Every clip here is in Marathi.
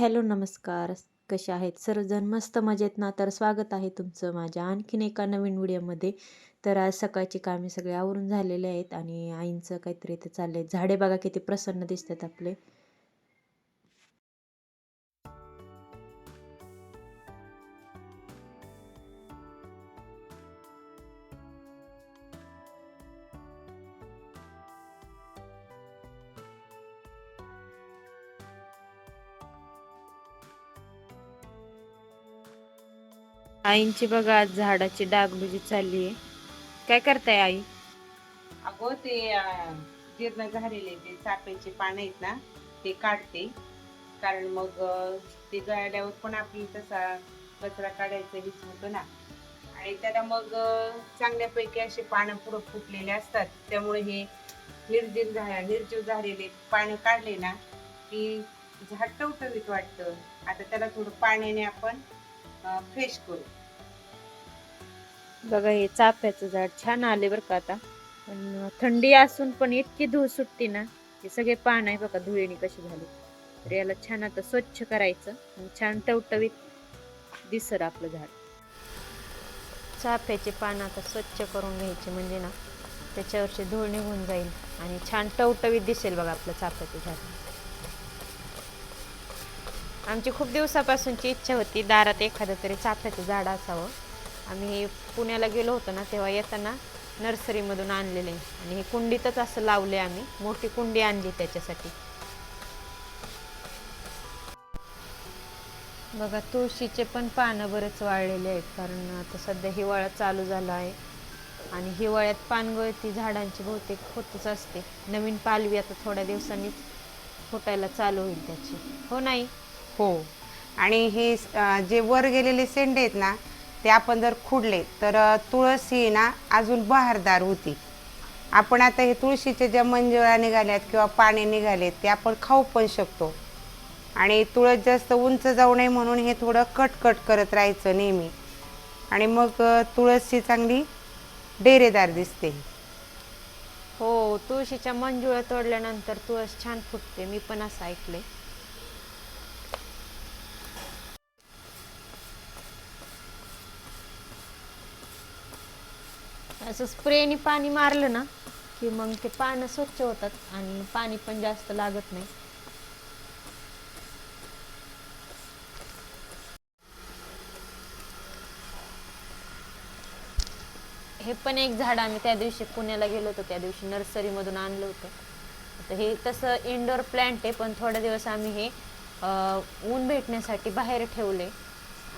हॅलो नमस्कार. कसे आहेत? सर्वजण मस्त मजेत ना? तर स्वागत आहे तुमचं माझ्या आणखीन एका नवीन व्हिडिओमध्ये. तर आज सकाळची कामे सगळे आवरून झालेले आहेत आणि आईंचं काहीतरी इथे चाललंय. झाडे बघा किती प्रसन्न दिसतात आपले. आईंची बघा आज झाडाची डागडुजी चालली आहे. काय करताय आई? अगो ते अं, जीर्ण झालेले ते चाफ्याचे पानं आहेत ना ते काढते. कारण मग अं, ते गळल्यावर पण आपली तसा कचरा काढायचा हेच होतं ना. आणि त्याला मग अं, चांगल्यापैकी असे पानं पुढं फुटलेले असतात. त्यामुळे हे निर्जीव झा निर्जीव झालेले पानं काढले ना की झाड टवटवीत वाटतं. आता त्याला थोडं पाण्याने आपण फ्रेश करू. बघा हे चाफ्याचं झाड छान आले बरं का आता. पण थंडी असून पण इतकी धूळ सुटते ना हे सगळे पान आहे बघा धुळेने कशी झाली. तर याला छान आता स्वच्छ करायचं आणि छान टवटवीत दिसर आपलं झाड. चाफ्याचे पान आता स्वच्छ करून घ्यायचे म्हणजे ना त्याच्यावरची धूळ निघून जाईल आणि छान टवटवीत दिसेल बघा आपलं चाफ्याचं झाड. आमची खूप दिवसापासूनची इच्छा होती दारात एखादं तरी चाफ्याचं झाड असावं. आम्ही पुण्याला गेलो होतो ना तेव्हा येताना नर्सरीमधून आणलेले. आणि हे कुंडीतच असं लावले आम्ही. मोठी कुंडी आणली त्याच्यासाठी. बघा तुळशीचे पण पानं बरेच वाळलेले आहेत कारण आता सध्या हिवाळा चालू झाला आहे. आणि हिवाळ्यात पानगळती झाडांची बहुतेक होतच असते. नवीन पालवी आता थोड्या दिवसांनीच फुटायला चालू होईल त्याची. हो नाही? हो. आणि हे जे वर गेलेले सेंडे आहेत ना ते आपण जर खुडले तर तुळस ही ना अजून बहारदार होती. आपण आता हे तुळशीचे ज्या मंजुळा निघाल्यात किंवा पाने निघालेत ते आपण खाऊ पण शकतो. आणि तुळस जास्त उंच जाऊ नये म्हणून हे थोडं कट कट करत राहायचं नेहमी. आणि मग तुळस ही चांगली डेरेदार दिसते. हो तुळशीच्या मंजुळा तोडल्यानंतर तुळस छान फुटते मी पण असं ऐकले असं स्प्रेनी पाणी मारलं ना की मग ते पानं स्वच्छ होतात आणि पाणी पण जास्त लागत नाही. हे पण एक झाड आम्ही त्या दिवशी पुण्याला गेलो होतो त्या दिवशी नर्सरीमधून आणलं होतं. तर हे तसं इनडोर प्लांट आहे पण थोडे दिवस आम्ही हे ऊन भेटण्यासाठी बाहेर ठेवले.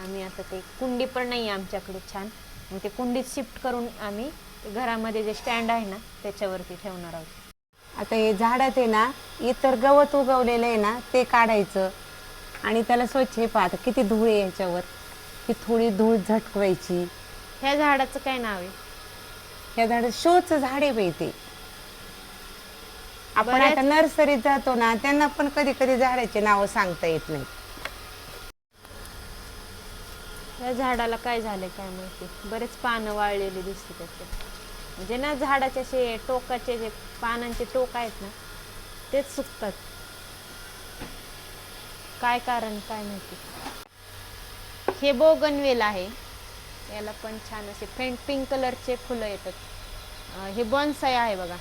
आम्ही आता ते कुंडी पण नाही आमच्याकडे छान. मग ते कुंडीत शिफ्ट करून आम्ही घरामध्ये जे स्टँड आहे ना त्याच्यावरती ठेवणार आहोत. आता हे झाडात आहे ना इतर गवत उगवलेलं आहे ना ते काढायचं. आणि त्याला स्वच्छ हे पाहता किती धूळ आहे याच्यावर की थोडी धूळ झटकवायची. ह्या झाडाचं काय नाव आहे? या झाड शोचं झाड आहे ते. आपण आता नर्सरीत जातो ना त्यांना पण कधी कधी झाडाचे नावं सांगता येत नाही या झाडाला काय झालंय काय माहिती. बरेच पानं वाळलेली दिसते त्याचे. म्हणजे ना झाडाचे असे टोकाचे जे पानांचे टोक आहेत ना तेच सुकतात. काय कारण काय माहिती. हे बोगनवेल आहे. याला पण छान असे फेंट पिंक कलरचे फुलं येतात. हे बॉन्साय आहे बघा.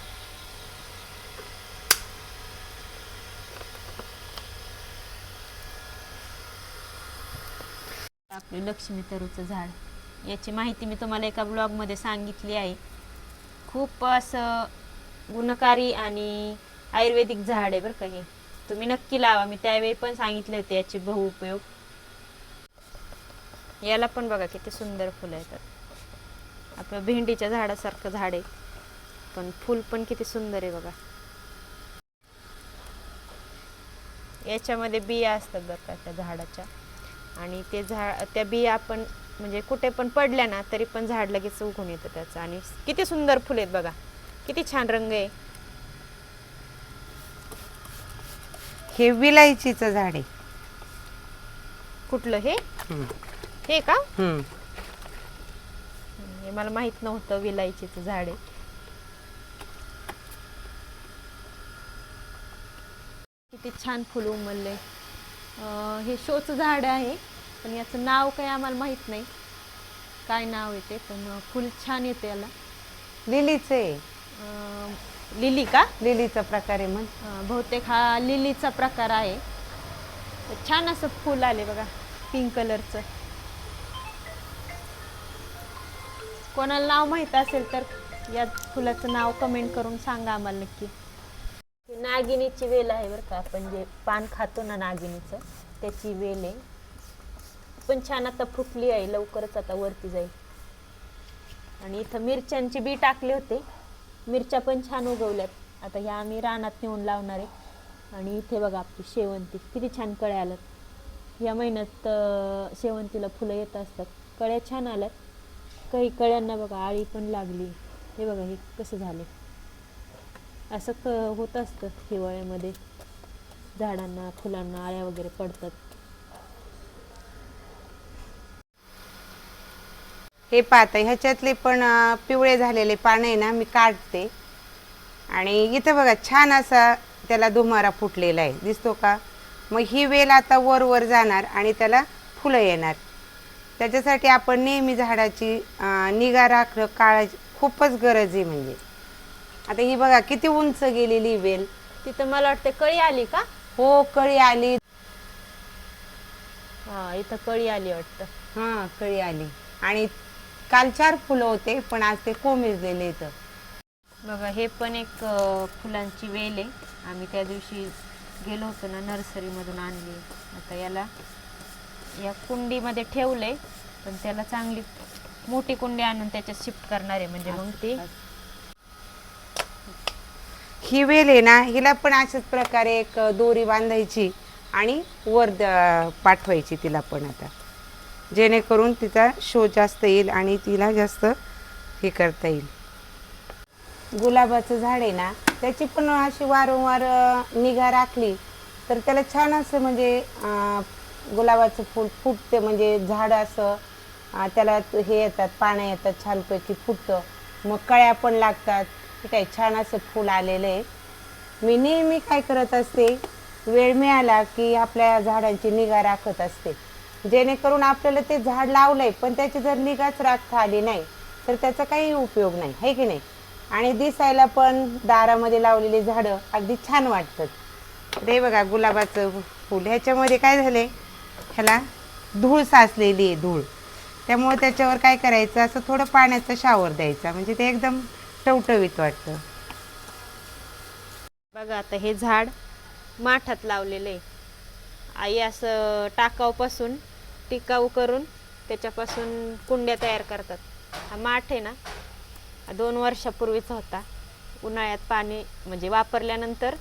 लक्ष्मी तरूचं झाड. याची माहिती मी तुम्हाला एका ब्लॉगमध्ये सांगितली आहे. खूप असं गुणकारी आणि आयुर्वेदिक झाड आहे बरं का हे. तुम्ही नक्की लावा. मी त्यावेळी पण सांगितले होते याचे बहु उपयोग. याला पण बघा किती सुंदर फुलं येतात आपलं भेंडीच्या झाडासारखं झाड आहे. पण फुल पण किती सुंदर आहे बघा. याच्यामध्ये बिया असतात बरं का त्या झाडाच्या. आणि ते झाड त्या बिया आपण म्हणजे कुठे पण पडल्या ना तरी पण झाड लगेच उगून येतं त्याचं. आणि किती सुंदर फुले आहेत बघा. किती छान रंग आहे. हे विलायचीचं झाड आहे. कुठलं हे? हे का? हम्म. हे मला माहीत नव्हतं विलायचीचं झाड आहे. किती छान फुलं उमलले हे शोचं झाड आहे पण याचं नाव काही आम्हाला माहीत नाही. काय नाव येते पण फुल छान येते याला. लिलीच अं, लिली का? लिलीचा प्रकार आहे म्हण. अं, बहुतेक हा लिलीचा प्रकार आहे. तर छान असं फुल आले बघा पिंक कलरचं कोणाला नाव माहीत असेल तर या फुलाचं नाव कमेंट करून सांगा आम्हाला नक्की. नागिनीची वेल आहे बरं का. आपण जे पान खातो ना नागिनीचं त्याची वेल आहे. पण छान आता फुटली आहे लवकरच आता वरती जाईल. आणि इथं मिरच्यांची बी टाकले होते. मिरच्या पण छान उगवल्यात. आता ह्या आम्ही रानात नेऊन लावणार आहे. आणि इथे बघा आपली शेवंती किती छान कळ्या आल्यात. या महिन्यात शेवंतीला फुलं येत असतात. कळ्या छान आल्यात. काही कळ्यांना बघा आळी पण लागली. हे बघा हे कसं झाले असं क होत असतं हिवाळ्यामध्ये. झाडांना फुलांना आळ्या वगैरे पडतात. हे पाहता ह्याच्यातले पण पिवळे झालेले पानं आहे ना मी काढते. आणि इथं बघा छान असा त्याला दुमारा फुटलेला आहे. दिसतो का? मग ही वेल आता वर वर जाणार आणि त्याला फुलं येणार. त्याच्यासाठी आपण नेहमी झाडाची निगा राखणं काळाची खूपच गरज आहे म्हणजे. आता ही बघा किती उंच गेलेली वेल. तिथं मला वाटतं कळी आली का? हो कळी आली. हा इथं कळी आली वाटतं. हां कळी आली. आणि काल चार फुलं होते पण आज ते कोमेजलेले इथं. बघा हे पण एक अं, फुलांची वेल आहे. आम्ही त्या दिवशी गेलो होतो ना नर्सरीमधून आणली. आता याला या कुंडीमध्ये ठेवलंय पण त्याला चांगली मोठी कुंडी आणून त्याच्यात शिफ्ट करणार आहे. म्हणजे मग ते ही वेल आहे ना हिला पण अशाच प्रकारे एक दोरी बांधायची आणि वर द- पाठवायची तिला पण आता. जेणेकरून तिचा शो जास्त येईल आणि तिला जास्त हे करता येईल. गुलाबाचं झाड आहे ना त्याची पण अशी वारंवार निगा राखली तर त्याला छान असं म्हणजे गुलाबाचं फूल फुटते म्हणजे झाड असं त्याला हे येतात पानं येतात छानपैकी फुटतं. मग कळ्या पण लागतात. ठीक काय छान असं फूल आलेलं आहे मी नेहमी काय करत असते वेळ मिळाला की आपल्या झाडांची निगा राखत असते. जेणेकरून आपल्याला ते झाड लावलंय पण त्याची जर निगाच राखता आली नाही तर त्याचा काही उपयोग नाही है की नाही? आणि दिसायला पण दारामध्ये लावलेली झाडं अगदी छान वाटतात. रे बघा गुलाबाचं फूल. ह्याच्यामध्ये काय झालंय? ह्याला धूळ साचलेली आहे धूळ. त्यामुळे त्याच्यावर काय करायचं? असं थोडं पाण्याचा शावर द्यायचा. म्हणजे ते एकदम टवटवीत वाटतं. बघा आता हे झाड माठात लावलेलं. आहे आई असं टाकाऊपासून टिकाऊ करून त्याच्यापासून कुंड्या तयार करतात. हा माठ आहे ना दोन वर्षापूर्वीचा होता. उन्हाळ्यात पाणी म्हणजे वापरल्यानंतर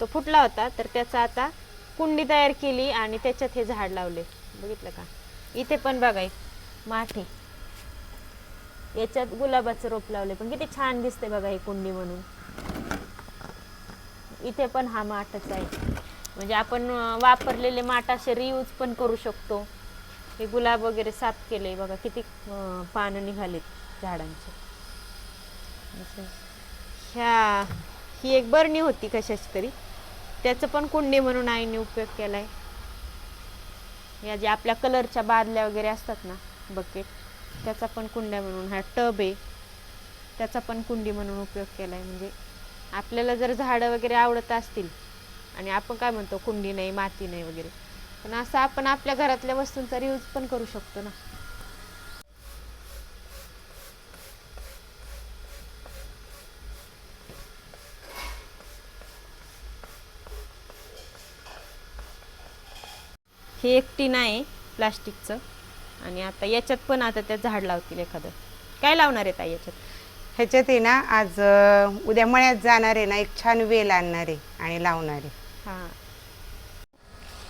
तो फुटला होता तर त्याचा आता कुंडी तयार केली आणि त्याच्यात हे झाड लावले. बघितलं का? इथे पण बघा एक माठ आहे. याच्यात गुलाबाचं रोप लावले पण किती छान दिसते बघा ही कुंडी म्हणून. इथे पण हा माठच आहे. म्हणजे आपण वापरलेले माठ असे रियूज पण करू शकतो. हे गुलाब वगैरे साफ केले बघा किती पानं निघालेत झाडांचे. ह्या ही एक बरणी होती कशाची तरी. त्याचं पण कुंडी म्हणून आईने उपयोग केला आहे या ज्या आपल्या कलरच्या बादल्या वगैरे असतात ना बकेट त्याचा पण कुंड्या म्हणून हा टब आहे. त्याचा पण कुंडी म्हणून उपयोग केला आहे म्हणजे आपल्याला जर झाडं वगैरे आवडत असतील आणि आपण काय म्हणतो कुंडी नाही माती नाही वगैरे पण असं आपण आपल्या घरातल्या वस्तूंचा यूज पण करू शकतो ना. हे एकटी नाही प्लास्टिकचं. आणि आता याच्यात पण आता त्या झाड लावतील एखादं. काय लावणार आहे ताई याच्यात? ह्याच्यात आहे ना आज अं, उद्या मळ्यात जाणार आहे ना एक छान वेल आणणार आहे आणि लावणार आहे. हा.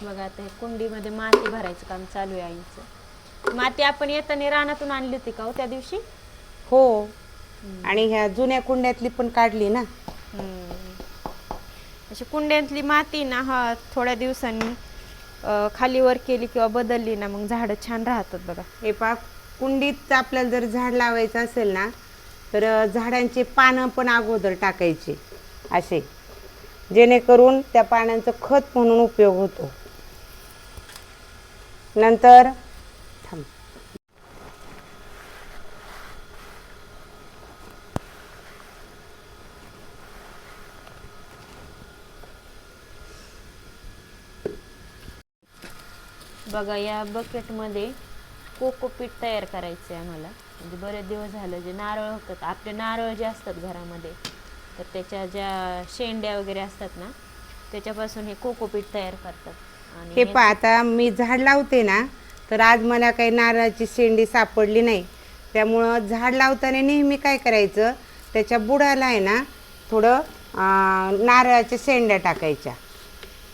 बघा आता हे कुंडीमध्ये माती भरायचं काम चालू आहे आईचं. माती आपण येताना रानातून आणली होती का हो त्या दिवशी? हो. आणि ह्या जुन्या कुंड्यातली पण काढली ना. अशी कुंड्यातली माती ना हा थोड्या दिवसांनी खाली वर केली किंवा बदलली ना मग झाडं छान राहतात बघा. हे पा कुंडीत आपल्याला जर झाड लावायचं असेल ना तर झाडांचे पानं पण अगोदर टाकायचे असे. जेणेकरून त्या पानांचा खत म्हणून उपयोग होतो. नंतर बघा या बकेटमध्ये कोकोपीट तयार करायचं आहे आम्हाला. म्हणजे बरेच दिवस झालं जे नारळ होतात. आपले नारळ जे असतात घरामध्ये तर त्याच्या ज्या शेंड्या वगैरे असतात ना त्याच्यापासून हे कोकोपीट तयार करतात. आणि हे पहा आता मी झाड लावते ना तर आज मला काही नारळाची शेंडी सापडली नाही. त्यामुळं झाड लावताना नेहमी काय करायचं त्याच्या बुडाला आहे ना थोडं नारळाच्या शेंड्या टाकायच्या.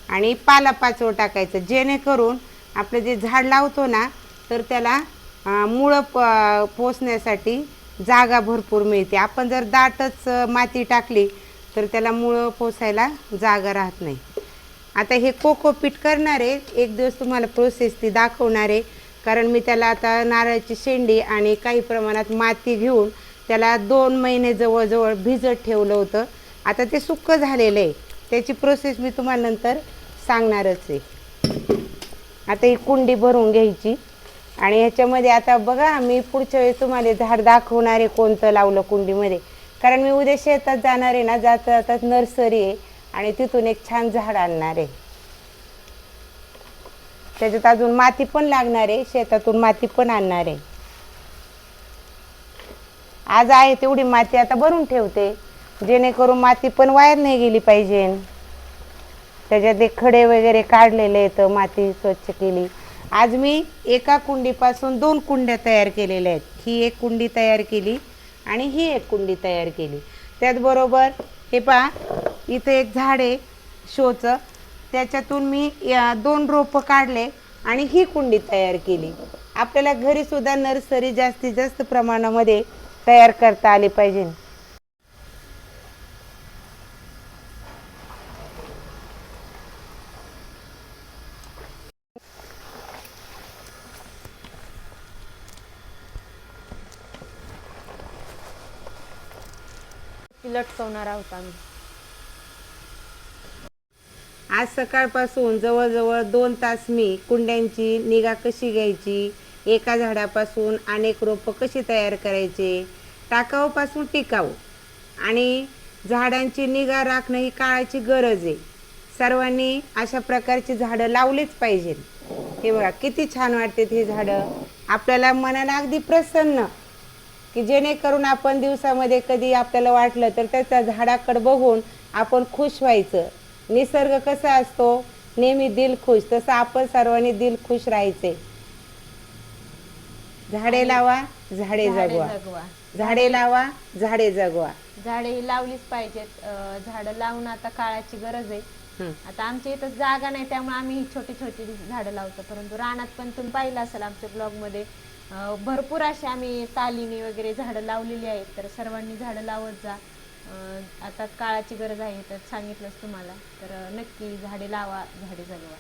आणि पाला पाचव टाकायचं जेणेकरून आपलं जे झाड लावतो ना तर त्याला मुळं प पोचण्यासाठी जागा भरपूर मिळते. आपण जर दाटच माती टाकली तर त्याला मुळं पोसायला जागा राहत नाही. आता हे कोकोपीट करणार आहे एक दिवस तुम्हाला प्रोसेस ती दाखवणार आहे कारण मी त्याला आता नारळाची शेंडी आणि काही प्रमाणात माती घेऊन त्याला दोन महिने जवळजवळ भिजत ठेवलं होतं. आता ते सुक्क झालेलं आहे. त्याची प्रोसेस मी तुम्हाला नंतर सांगणारच आहे. आता ही कुंडी भरून घ्यायची. आणि ह्याच्यामध्ये आता बघा मी पुढच्या वेळेस तुम्हाला झाड दाखवणार आहे कोणतं लावलं कुंडीमध्ये. कारण मी उद्या शेतात जाणार आहे ना जाता जातात नर्सरी आहे आणि तिथून एक छान झाड आणणार आहे. त्याच्यात अजून माती पण लागणार आहे शेतातून माती पण आणणार आहे. आज आहे तेवढी माती आता भरून ठेवते. जेणेकरून माती पण वायर नाही गेली पाहिजे. त्याच्यात ते खडे वगैरे काढलेले आहेत माती स्वच्छ केली. आज मी एका कुंडीपासून दोन कुंड्या तयार केलेल्या आहेत. ही एक कुंडी तयार केली आणि ही एक कुंडी तयार केली. त्याचबरोबर हे पहा इथं एक झाड आहे शोचं. त्याच्यातून मी या दोन रोपं काढले आणि ही कुंडी तयार केली. आपल्याला घरीसुद्धा नर्सरी जास्तीत जास्त प्रमाणामध्ये तयार करता आली पाहिजे. लटकवणार आहोत आम्ही. आज सकाळपासून जवळजवळ दोन तास मी कुंड्यांची निगा कशी घ्यायची एका झाडापासून अनेक रोपं कशी तयार करायचे टाकाऊपासून टिकाऊ आणि झाडांची निगा राखणं ही काळाची गरज आहे. सर्वांनी अशा प्रकारची झाडं लावलीच पाहिजेत. हे बघा किती छान वाटतात ही झाडं. आपल्याला मनाला अगदी प्रसन्न की जेणेकरून आपण दिवसामध्ये कधी आपल्याला वाटलं तर त्याच्या झाडाकडे बघून आपण खुश व्हायचं. निसर्ग कसा असतो? नेहमी दिल खुश. तसं आपण सर्वांनी दिल खुश राहायचे. झाडे लावा झाडे झाडे जगवा. झाडे लावा झाडे जगवा. झाडे ही लावलीच पाहिजेत. झाडं लावून आता काळाची गरज आहे. आता आमच्या इथं जागा नाही त्यामुळे आम्ही छोटी छोटी झाडं लावतो. परंतु रानात पण तुम्ही पाहिलं असेल आमच्या ब्लॉगमध्ये अं, भरपूर असे आम्ही तालीने वगैरे झाडं लावलेली आहेत तर सर्वांनी झाडं लावत जा. आता काळाची गरज आहे तर सांगितलंच तुम्हाला. तर नक्की झाडे लावा झाडे जगवा.